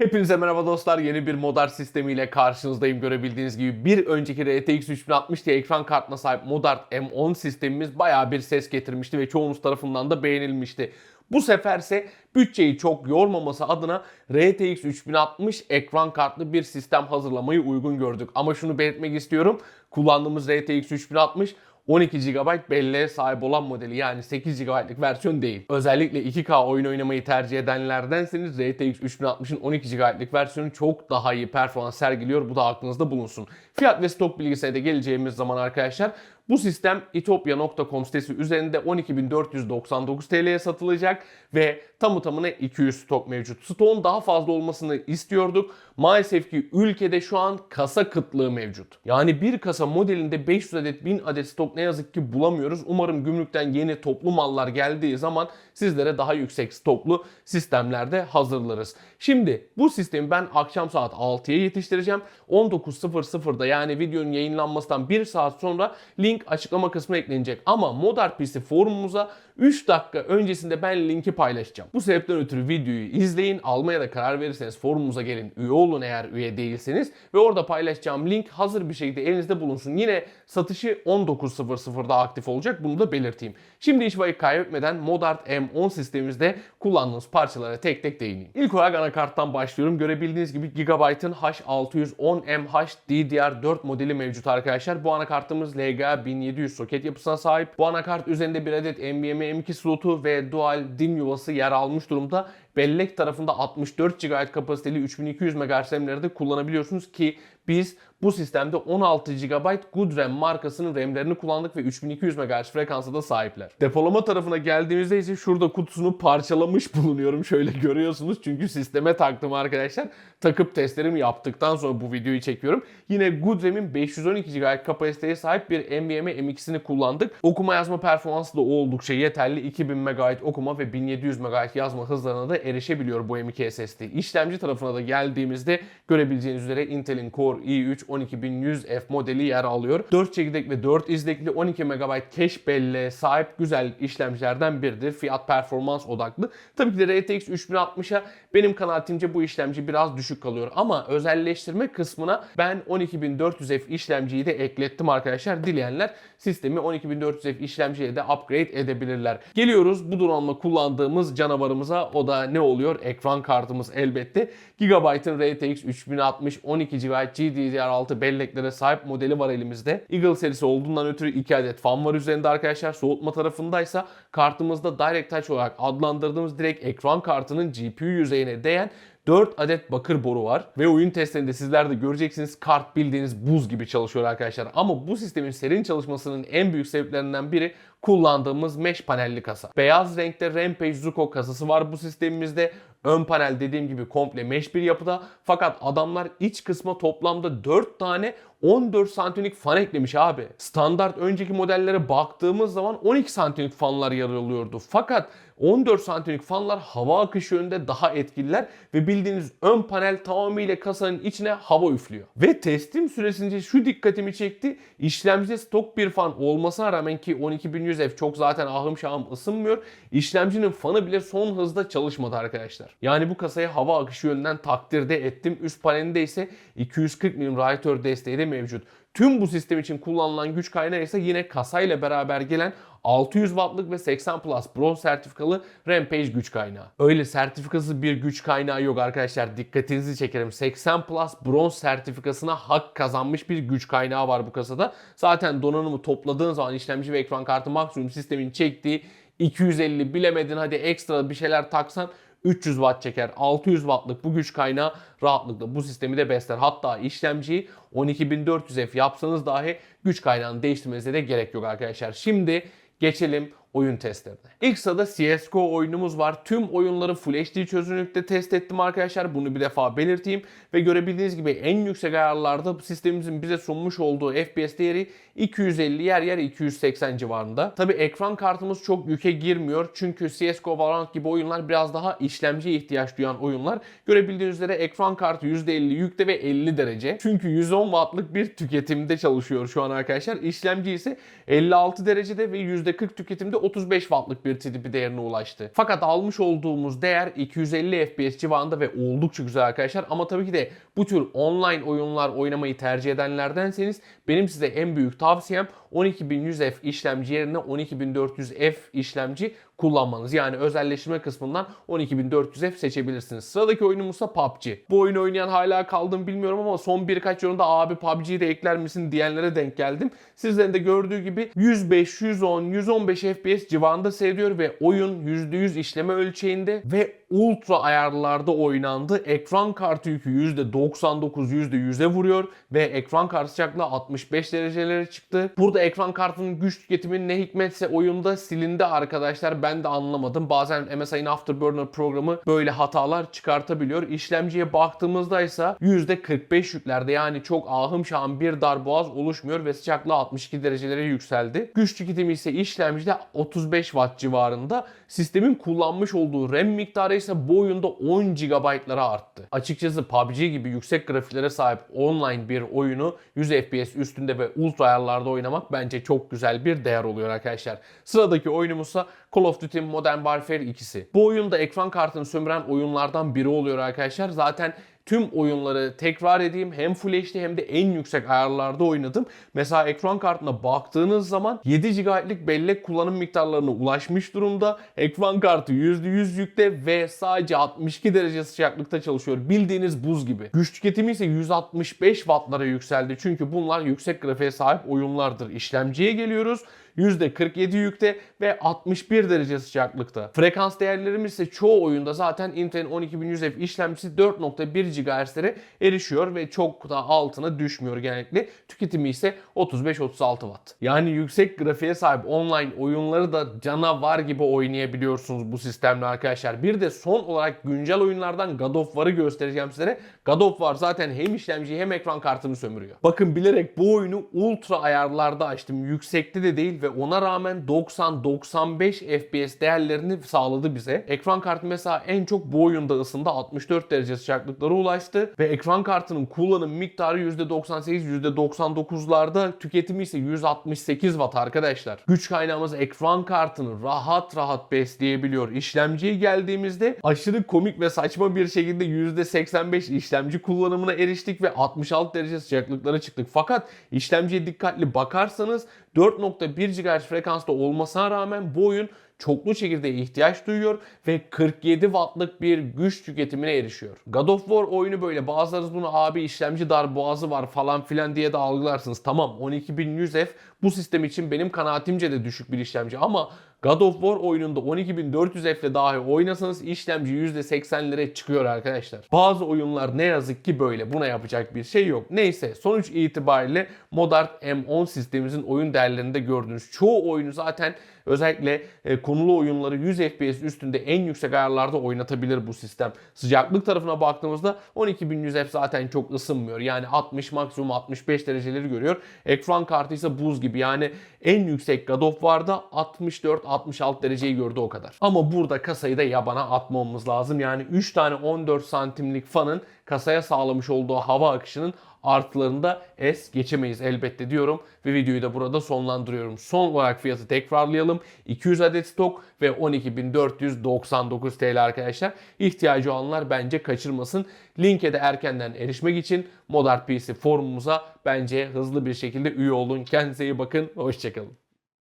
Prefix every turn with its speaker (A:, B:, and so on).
A: Hepinize merhaba dostlar. Yeni bir modar sistemiyle karşınızdayım. Görebildiğiniz gibi bir önceki RTX 3060 Ti ekran kartına sahip Modart M10 sistemimiz bayağı bir ses getirmişti ve çoğunuz tarafından da beğenilmişti. Bu seferse bütçeyi çok yormaması adına RTX 3060 ekran kartlı bir sistem hazırlamayı uygun gördük. Ama şunu belirtmek istiyorum. Kullandığımız RTX 3060 12 GB belleğe sahip olan modeli yani 8 GB'lık versiyon değil. Özellikle 2K oyun oynamayı tercih edenlerdenseniz RTX 3060'ın 12 GB'lık versiyonu çok daha iyi performans sergiliyor. Bu da aklınızda bulunsun. Fiyat ve stok bilgisine de geleceğimiz zaman arkadaşlar bu sistem itopya.com sitesi üzerinde 12.499 TL'ye satılacak ve tamı tamına 200 stok mevcut. Stoğun daha fazla olmasını istiyorduk. Maalesef ki ülkede şu an kasa kıtlığı mevcut. Yani bir kasa modelinde 500 adet 1000 adet stok ne yazık ki bulamıyoruz. Umarım gümrükten yeni toplu mallar geldiği zaman sizlere daha yüksek stoklu sistemlerde hazırlarız. Şimdi bu sistemi ben akşam saat 6'ya yetiştireceğim. 19.00'da yani videonun yayınlanmasından 1 saat sonra link açıklama kısmına eklenecek. Ama Modar PC forumumuza 3 dakika öncesinde ben linki paylaşacağım. Bu sebepten ötürü videoyu izleyin. Almaya da karar verirseniz forumumuza gelin. Üye olun eğer üye değilseniz. Ve orada paylaşacağım link hazır bir şekilde elinizde bulunsun. Yine satışı 19.00'da aktif olacak. Bunu da belirteyim. Şimdi hiç vakit kaybetmeden Modart M10 sistemimizde kullandığımız parçalara tek tek değineyim. İlk olarak anakarttan başlıyorum. Görebildiğiniz gibi Gigabyte'ın H610MH DDR4 modeli mevcut arkadaşlar. Bu anakartımız LGA 1700 soket yapısına sahip. Bu anakart üzerinde bir adet NVMe M2 slotu ve dual DIMM yuvası yer almış durumda. Bellek tarafında 64 GB kapasiteli 3200 MHz RAM'leri de kullanabiliyorsunuz ki biz bu sistemde 16 GB Good RAM markasının RAM'lerini kullandık ve 3200 MHz frekansa da sahipler. Depolama tarafına geldiğimizde ise şurada kutusunu parçalamış bulunuyorum. Şöyle görüyorsunuz çünkü sisteme taktım arkadaşlar. Takıp testlerimi yaptıktan sonra bu videoyu çekiyorum. Yine Good RAM'in 512 GB kapasiteye sahip bir NVMe M2'sini kullandık. Okuma yazma performansı da oldukça yeterli. 2000 MB okuma ve 1700 MB yazma hızlarına da erişebiliyor bu M2 SSD. İşlemci tarafına da geldiğimizde görebileceğiniz üzere Intel'in Core i3 12100F modeli yer alıyor. 4 çekirdek ve 4 izlekli 12 MB cache belleğe sahip güzel işlemcilerden biridir. Fiyat performans odaklı. Tabii ki de RTX 3060'a benim kanaatimce bu işlemci biraz düşük kalıyor. Ama özelleştirme kısmına ben 12400F işlemciyi de eklettim arkadaşlar. Dileyenler sistemi 12400F işlemciye de upgrade edebilirler. Geliyoruz bu donanımda kullandığımız canavarımıza. O da ne oluyor? Ekran kartımız elbette. Gigabyte'ın RTX 3060 12 GB GDDR6 belleklere sahip modeli var elimizde. Eagle serisi olduğundan ötürü 2 adet fan var üzerinde arkadaşlar. Soğutma tarafındaysa kartımızda Direct Touch olarak adlandırdığımız direkt ekran kartının GPU yüzeyine değen 4 adet bakır boru var ve oyun testlerinde sizler de göreceksiniz kart bildiğiniz buz gibi çalışıyor arkadaşlar. Ama bu sistemin serin çalışmasının en büyük sebeplerinden biri kullandığımız mesh panelli kasa. Beyaz renkte Rampage Zuko kasası var bu sistemimizde. Ön panel dediğim gibi komple mesh bir yapıda. Fakat adamlar iç kısma toplamda 4 tane 14 santimlik fan eklemiş abi. Standart önceki modellere baktığımız zaman 12 santimlik fanlar yer alıyordu. Fakat 14 santimlik fanlar hava akışı yönünde daha etkililer ve bildiğiniz ön panel tamamıyla kasanın içine hava üflüyor. Ve teslim süresince şu dikkatimi çekti. İşlemcide stok bir fan olmasına rağmen ki 12100F çok zaten ahım şahım ısınmıyor. İşlemcinin fanı bile son hızda çalışmadı arkadaşlar. Yani bu kasaya hava akışı yönünden takdirde ettim. Üst panelinde ise 240 mm radyatör desteği de mevcut. Tüm bu sistem için kullanılan güç kaynağı ise yine kasayla beraber gelen 600 wattlık ve 80 Plus bronz sertifikalı Rampage güç kaynağı. Öyle sertifikasız bir güç kaynağı yok arkadaşlar. Dikkatinizi çekerim. 80 Plus bronz sertifikasına hak kazanmış bir güç kaynağı var bu kasada. Zaten donanımı topladığın zaman işlemci ve ekran kartı maksimum sistemin çektiği 250 bilemedin hadi ekstra bir şeyler taksan 300 watt çeker. 600 wattlık bu güç kaynağı rahatlıkla bu sistemi de besler. Hatta işlemciyi 12400F yapsanız dahi güç kaynağını değiştirmenize de gerek yok arkadaşlar. Şimdi geçelim oyun testlerine. İlk sırada CSGO oyunumuz var. Tüm oyunları Full HD çözünürlükte test ettim arkadaşlar. Bunu bir defa belirteyim. Ve görebildiğiniz gibi en yüksek ayarlarda sistemimizin bize sunmuş olduğu FPS değeri 250 yer yer 280 civarında. Tabi ekran kartımız çok yüke girmiyor. Çünkü CSGO Valorant gibi oyunlar biraz daha işlemciye ihtiyaç duyan oyunlar. Görebildiğiniz üzere ekran kartı %50 yükte ve 50 derece. Çünkü 110 wattlık bir tüketimde çalışıyor şu an arkadaşlar. İşlemci ise 56 derecede ve %40 tüketimde 35 wattlık bir TDP değerine ulaştı. Fakat almış olduğumuz değer 250 FPS civarında ve oldukça güzel arkadaşlar. Ama tabii ki de bu tür online oyunlar oynamayı tercih edenlerdenseniz benim size en büyük tavsiyem 12100F işlemci yerine 12400F işlemci kullanmanız. Yani özelleştirme kısmından 12400F seçebilirsiniz. Sıradaki oyunumuz ise PUBG. Bu oyunu oynayan hala kaldım bilmiyorum ama son birkaç yorumda abi PUBG'yi de ekler misin diyenlere denk geldim. Sizlerin de gördüğü gibi 105, 110, 115 FPS civarında seyrediyor ve oyun %100 işleme ölçeğinde ve ultra ayarlarda oynandı. Ekran kartı yükü %99, %100'e vuruyor ve ekran kartı sıcaklığı 65 derecelere çıktı. Burada ekran kartının güç tüketimi ne hikmetse oyunda silindi arkadaşlar. Ben de anlamadım. Bazen MSI'nin Afterburner programı böyle hatalar çıkartabiliyor. İşlemciye baktığımızda ise %45 yüklerde yani çok ahım şahım bir darboğaz oluşmuyor ve sıcaklığı 62 derecelere yükseldi. Güç tüketimi ise işlemcide 35 watt civarında. Sistemin kullanmış olduğu RAM miktarı ise bu oyunda 10 GB'lara arttı. Açıkçası PUBG gibi yüksek grafiklere sahip online bir oyunu 100 FPS üstünde ve ultra ayarlarda oynamak bence çok güzel bir değer oluyor arkadaşlar. Sıradaki oyunumuzsa Call of Duty Modern Warfare 2'si. Bu oyunda ekran kartını sömüren oyunlardan biri oluyor arkadaşlar. Zaten tüm oyunları tekrar edeyim hem Full HD hem de en yüksek ayarlarda oynadım. Mesela ekran kartına baktığınız zaman 7 GB'lık bellek kullanım miktarlarına ulaşmış durumda. Ekran kartı %100 yükte ve sadece 62 derece sıcaklıkta çalışıyor. Bildiğiniz buz gibi. Güç tüketimi ise 165 wattlara yükseldi. Çünkü bunlar yüksek grafiğe sahip oyunlardır. İşlemciye geliyoruz. %47 yükte ve 61 derece sıcaklıkta. Frekans değerlerimiz ise çoğu oyunda zaten Intel'in 12100F işlemcisi 4.1 GHz'lere erişiyor ve çok da altına düşmüyor genellikle. Tüketimi ise 35-36 Watt. Yani yüksek grafiğe sahip online oyunları da canavar gibi oynayabiliyorsunuz bu sistemle arkadaşlar. Bir de son olarak güncel oyunlardan God of War'ı göstereceğim sizlere. God of War zaten hem işlemciyi hem ekran kartını sömürüyor. Bakın bilerek bu oyunu ultra ayarlarda açtım. Yüksekte de değil ve ona rağmen 90-95 FPS değerlerini sağladı bize. Ekran kartı mesela en çok bu oyunda ısındı. 64 derece sıcaklıklara ulaştı ve ekran kartının kullanım miktarı %98-%99'larda tüketimi ise 168 Watt arkadaşlar. Güç kaynağımız ekran kartını rahat rahat besleyebiliyor. İşlemciye geldiğimizde aşırı komik ve saçma bir şekilde %85 işlemci kullanımına eriştik ve 66 derece sıcaklıklara çıktık. Fakat işlemciye dikkatli bakarsanız 4.1 GHz frekansta olmasına rağmen bu oyun çoklu çekirdeğe ihtiyaç duyuyor ve 47 wattlık bir güç tüketimine erişiyor. God of War oyunu böyle bazılarınız bunu abi işlemci dar boğazı var falan filan diye de algılarsınız. Tamam 12100F bu sistem için benim kanaatimce de düşük bir işlemci ama God of War oyununda 12400F ile dahi oynasanız işlemci %80'lere çıkıyor arkadaşlar. Bazı oyunlar ne yazık ki böyle. Buna yapacak bir şey yok. Neyse sonuç itibariyle Modern M10 sistemimizin oyun değerlerinde gördüğünüz çoğu oyunu zaten özellikle e, konulu oyunları 100 FPS üstünde en yüksek ayarlarda oynatabilir bu sistem. Sıcaklık tarafına baktığımızda 12100F zaten çok ısınmıyor. Yani 60 maksimum 65 dereceleri görüyor. Ekran kartı ise buz gibi. Yani en yüksek God of War'da 64-66 dereceyi gördü o kadar. Ama burada kasayı da yabana atmamamız lazım. Yani 3 tane 14 santimlik fanın kasaya sağlamış olduğu hava akışının artılarını da es geçemeyiz elbette diyorum ve videoyu da burada sonlandırıyorum. Son olarak fiyatı tekrarlayalım. 200 adet stok ve 12.499 TL arkadaşlar. İhtiyacı olanlar bence kaçırmasın. Linke de erkenden erişmek için Modern PC forumumuza bence hızlı bir şekilde üye olun. Kendinize iyi bakın. Hoşçakalın.